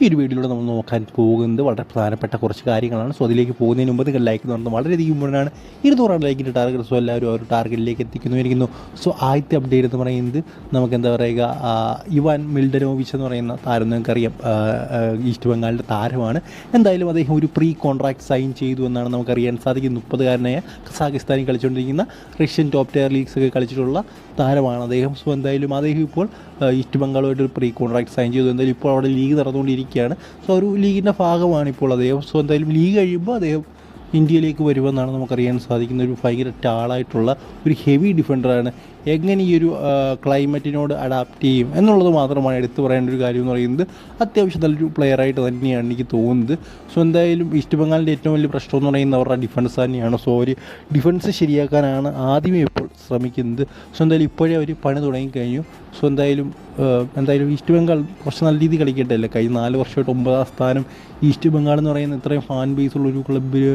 ഈ ഒരു വീഡിയോയിലൂടെ നമ്മൾ നോക്കാൻ പോകുന്നത് വളരെ പ്രധാനപ്പെട്ട കുറച്ച് കാര്യങ്ങളാണ്. സോ അതിലേക്ക് പോകുന്നതിന് മുമ്പ് നിങ്ങൾ ലൈക്ക് എന്ന് വളരെ വളരെയധികം ഇമ്പോർട്ടന്റ് ഇരുന്നൂറാണ് ലൈക്കിന്റെ ടാർഗറ്റ് സോ എല്ലാവരും ഒരു ടാർഗറ്റിലേക്ക് എത്തിക്കുന്നു ഇരിക്കുന്നു. സോ ആദ്യത്തെ അപ്ഡേറ്റ് എന്ന് പറയുന്നത് നമുക്ക് എന്താ പറയുക ഇവാൻ മിൽഡനോവിച്ച് എന്ന് പറയുന്ന താരം നിങ്ങൾക്കറിയാം. ഈസ്റ്റ് ബംഗാളിന്റെ താരമാണ്. എന്തായാലും അദ്ദേഹം ഒരു പ്രീ കോൺട്രാക്ട് സൈൻ ചെയ്തു എന്നാണ് നമുക്കറിയാൻ സാധിക്കുന്നത്. മുപ്പതുകാരനായ കസാഖിസ്ഥാനിൽ കളിച്ചുകൊണ്ടിരിക്കുന്ന റഷ്യൻ ടോപ്പ് ടയർ ലീഗ്സ് ഒക്കെ കളിച്ചിട്ടുള്ള താരമാണ് അദ്ദേഹം. സോ എന്തായാലും അദ്ദേഹം ഇപ്പോൾ ഈസ്റ്റ് ബംഗാളുമായിട്ട് ഒരു പ്രീ കോൺട്രാക്ട് സൈൻ ചെയ്തു. എന്തായാലും ഇപ്പോൾ അവിടെ ലീഗ് നടന്നുകൊണ്ടിരിക്കുകയാണ് സോ ഒരു ലീഗിന്റെ ഭാഗമാണ് ഇപ്പോൾ അദ്ദേഹം. സോ എന്തായാലും ലീഗ് കഴിയുമ്പോൾ അദ്ദേഹം ഇന്ത്യയിലേക്ക് വരുമെന്നാണ് നമുക്കറിയാൻ സാധിക്കുന്ന ഒരു ഭയങ്കര ടാളായിട്ടുള്ള ഒരു ഹെവി ഡിഫൻഡറാണ് എങ്ങനെ ഈ ഒരു ക്ലൈമറ്റിനോട് അഡാപ്റ്റ് ചെയ്യും എന്നുള്ളത് മാത്രമാണ് എടുത്തു പറയേണ്ട ഒരു കാര്യം എന്ന് പറയുന്നത്. അത്യാവശ്യം നല്ലൊരു പ്ലെയറായിട്ട് തന്നെയാണ് എനിക്ക് തോന്നുന്നത്. സോ എന്തായാലും ഈസ്റ്റ് ബംഗാളിന്റെ ഏറ്റവും വലിയ പ്രശ്നം എന്ന് പറയുന്നത് അവരുടെ ഡിഫൻസ് തന്നെയാണ്. സോ അവർ ഡിഫൻസ് ശരിയാക്കാനാണ് ആദ്യമേ ഇപ്പോൾ ശ്രമിക്കുന്നത്. സോ എന്തായാലും ഇപ്പോഴേ അവർ പണി തുടങ്ങിക്കഴിഞ്ഞു. സോ എന്തായാലും എന്തായാലും ഈസ്റ്റ് ബംഗാൾ കുറച്ച് നല്ല രീതിയിൽ കളിക്കട്ടെ അല്ലേ? കഴിഞ്ഞ നാല് വർഷമായിട്ട് ഒമ്പതാം സ്ഥാനം ഈസ്റ്റ് ബംഗാൾ എന്ന് പറയുന്ന ഇത്രയും ഫാൻ ബേസ് ഉള്ള ഒരു ക്ലബ്ബിൽ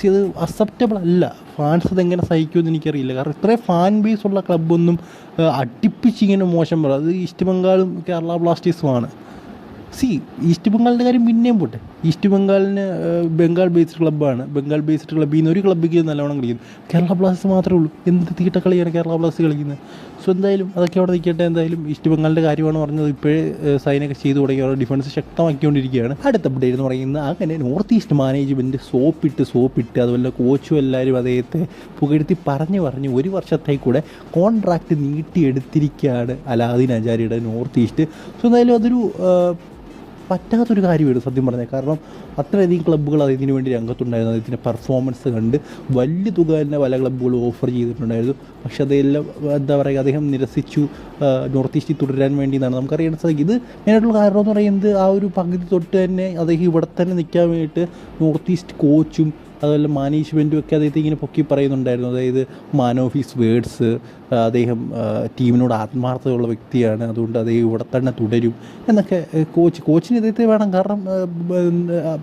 സി അത് അക്സെപ്റ്റബിൾ അല്ല. ഫാൻസ് അതെങ്ങനെ സഹിക്കുമെന്ന് എനിക്കറിയില്ല. കാരണം ഇത്രയും ഫാൻ ബേസ് ഉള്ള ക്ലബ്ബൊന്നും അടുപ്പിച്ചിങ്ങനെ മോശം പറ അത് ഈസ്റ്റ് ബംഗാളും കേരള ബ്ലാസ്റ്റേഴ്സുമാണ് സി ഈസ്റ്റ് ബംഗാളിന്റെ കാര്യം പിന്നെയും പോട്ടെ. ഈസ്റ്റ് ബംഗാളിന് ബംഗാൾ ബേസ്ഡ് ക്ലബ്ബാണ്. ബംഗാൾ ബേസ്ഡ് ക്ലബ്ബിൽ നിന്ന് ഒരു ക്ലബ്ബിക്ക് നല്ലവണ്ണം കളിക്കുന്നു. കേരള ബ്ലാസ്റ്റേഴ്സ് മാത്രമേ ഉള്ളൂ. എന്ത് തീട്ട കളിയാണ് കേരള ബ്ലാസ്റ്റേഴ്സ് കളിക്കുന്നത്? സോ എന്തായാലും അതൊക്കെ അവിടെ നിൽക്കട്ടെ. എന്തായാലും ഈസ്റ്റ് ബംഗാളിന്റെ കാര്യമാണ് പറഞ്ഞത്. ഇപ്പോഴേ സൈനൊക്കെ ചെയ്തു തുടങ്ങി. അവരുടെ ഡിഫൻസ് ശക്തമാക്കിക്കൊണ്ടിരിക്കുകയാണ്. അടുത്ത അപ്ഡേറ്റ് എന്ന് പറയുന്നത് അങ്ങനെ നോർത്ത് ഈസ്റ്റ് മാനേജ്മെന്റ് സോപ്പിട്ട് സോപ്പിട്ട് അതുപോലെ കോച്ചും എല്ലാവരും അദ്ദേഹത്തെ പുകഴ്ത്തി പറഞ്ഞ് പറഞ്ഞ് ഒരു വർഷത്തേ കൂടെ കോൺട്രാക്റ്റ് നീട്ടിയെടുത്തിരിക്കുകയാണ് അലാദീൻ അജാരിയുടെ നോർത്ത് ഈസ്റ്റ് സോ എന്തായാലും അതൊരു പറ്റാത്തൊരു കാര്യമാണ് സത്യം പറഞ്ഞാൽ. കാരണം അത്രയധികം ക്ലബ്ബുകൾ അതിന് വേണ്ടി രംഗത്തുണ്ടായിരുന്നു. അദ്ദേഹത്തിന്റെ പെർഫോമൻസ് കണ്ട് വലിയ തുക തന്നെ പല ക്ലബ്ബുകളും ഓഫർ ചെയ്തിട്ടുണ്ടായിരുന്നു. പക്ഷേ അതെല്ലാം എന്താ പറയുക അദ്ദേഹം നിരസിച്ചു നോർത്ത് ഈസ്റ്റിൽ തുടരാൻ വേണ്ടി എന്നാണ് നമുക്കറിയാൻ സാധിക്കും ഇത് മെയിനായിട്ടുള്ള കാരണം എന്ന് പറയുന്നത് ആ ഒരു പകുതി തൊട്ട് തന്നെ അദ്ദേഹം ഇവിടെ തന്നെ നിൽക്കാൻ വേണ്ടിയിട്ട് നോർത്ത് ഈസ്റ്റ് കോച്ചും അതുപോലെ മാനേജ്മെന്റും ഒക്കെ അദ്ദേഹത്തെ ഇങ്ങനെ പൊക്കി പറയുന്നുണ്ടായിരുന്നു. അതായത് മാൻ ഓഫ് ഹിസ് വേർഡ്സ് അദ്ദേഹം ടീമിനോട് ആത്മാർത്ഥതയുള്ള വ്യക്തിയാണ്. അതുകൊണ്ട് അദ്ദേഹം ഇവിടെ തന്നെ തുടരും എന്നൊക്കെ കോച്ച് കോച്ചിന് ഇദ്ദേഹത്തെ വേണം. കാരണം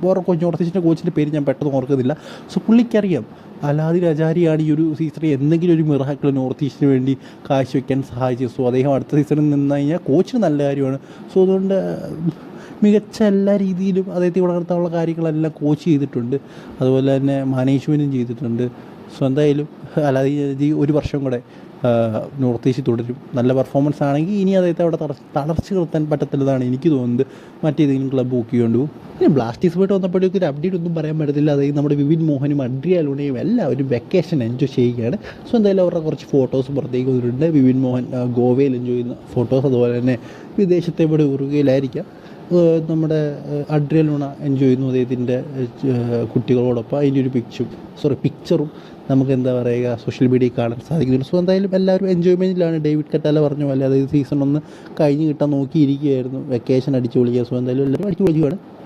വേറെ കോച്ച് നോർത്ത് കോച്ചിന്റെ പേര് ഞാൻ പെട്ടെന്ന് ഓർക്കുന്നില്ല. സോ പുള്ളിക്കറിയാം. അലാദി ആചാര്യാണ് ഈ ഒരു സീസണിൽ എന്തെങ്കിലും ഒരു മിറാക്കിൾ നോർത്ത് ഈസ്റ്റിന് വേണ്ടി കാഴ്ചവെക്കാൻ സഹായിച്ചു സോ അദ്ദേഹം അടുത്ത സീസണിൽ നിന്ന് കഴിഞ്ഞാൽ കോച്ചിന് നല്ല കാര്യമാണ്. സോ അതുകൊണ്ട് മികച്ച എല്ലാ രീതിയിലും അദ്ദേഹത്തെ വളർത്താനുള്ള കാര്യങ്ങളെല്ലാം കോച്ച് ചെയ്തിട്ടുണ്ട്. അതുപോലെ തന്നെ മാനേജ്മെന്റും ചെയ്തിട്ടുണ്ട്. സോ എന്തായാലും അല്ലാതെ ഈ ഒരു വർഷം കൂടെ നോർത്ത് ഈസ്റ്റ് തുടരും. നല്ല പെർഫോമൻസ് ആണെങ്കിൽ ഇനി അദ്ദേഹത്തെ അവിടെ തള തളർച്ച നിർത്താൻ പറ്റത്തില്ലതാണ് എനിക്ക് തോന്നുന്നത്. മറ്റേതെങ്കിലും ക്ലബ്ബ് ബുക്ക് ചെയ്യേണ്ടു പിന്നെ ബ്ലാസ്റ്റേഴ്സ് പോയിട്ട് വന്നപ്പോഴേക്കും ഒരു അപ്ഡേറ്റ് ഒന്നും പറയാൻ പറ്റത്തില്ല. അതായത് നമ്മുടെ വിവിൻ മോഹനും അഡ്രിയാലുണയും എല്ലാവരും വെക്കേഷൻ എൻജോയ് ചെയ്യുകയാണ്. സോ എന്തായാലും അവരുടെ കുറച്ച് ഫോട്ടോസ് പുറത്തേക്ക് വന്നിട്ടുണ്ട്. വിവിൻ മോഹൻ ഗോവയിൽ എൻജോയ് ചെയ്യുന്ന ഫോട്ടോസ് അതുപോലെ തന്നെ വിദേശത്തെ ഇവിടെ ഉറുകയിലായിരിക്കാം നമ്മുടെ അഡ്രിയൽ ലൂണ എൻജോയ് ചെയ്യുന്നു അദ്ദേഹത്തിന്റെ കുട്ടികളോടൊപ്പം. അതിന്റെ ഒരു പിക്ചും സോറി പിക്ചറും നമുക്ക് എന്താ പറയുക സോഷ്യൽ മീഡിയയിൽ കാണാൻ സാധിക്കുന്നുണ്ട്. സോ എന്തായാലും എല്ലാവരും എൻജോയ്മെന്റിലാണ് ഡേവിഡ് കറ്റാല പറഞ്ഞ പോലെ അതായത് സീസൺ ഒന്ന് കഴിഞ്ഞ് കിട്ടാൻ നോക്കിയിരിക്കുകയായിരുന്നു. വെക്കേഷൻ അടിച്ചു പൊളിക്കുക. സോ എന്തായാലും എല്ലാവരും അടിച്ചു പൊളിക്കുകയാണ്.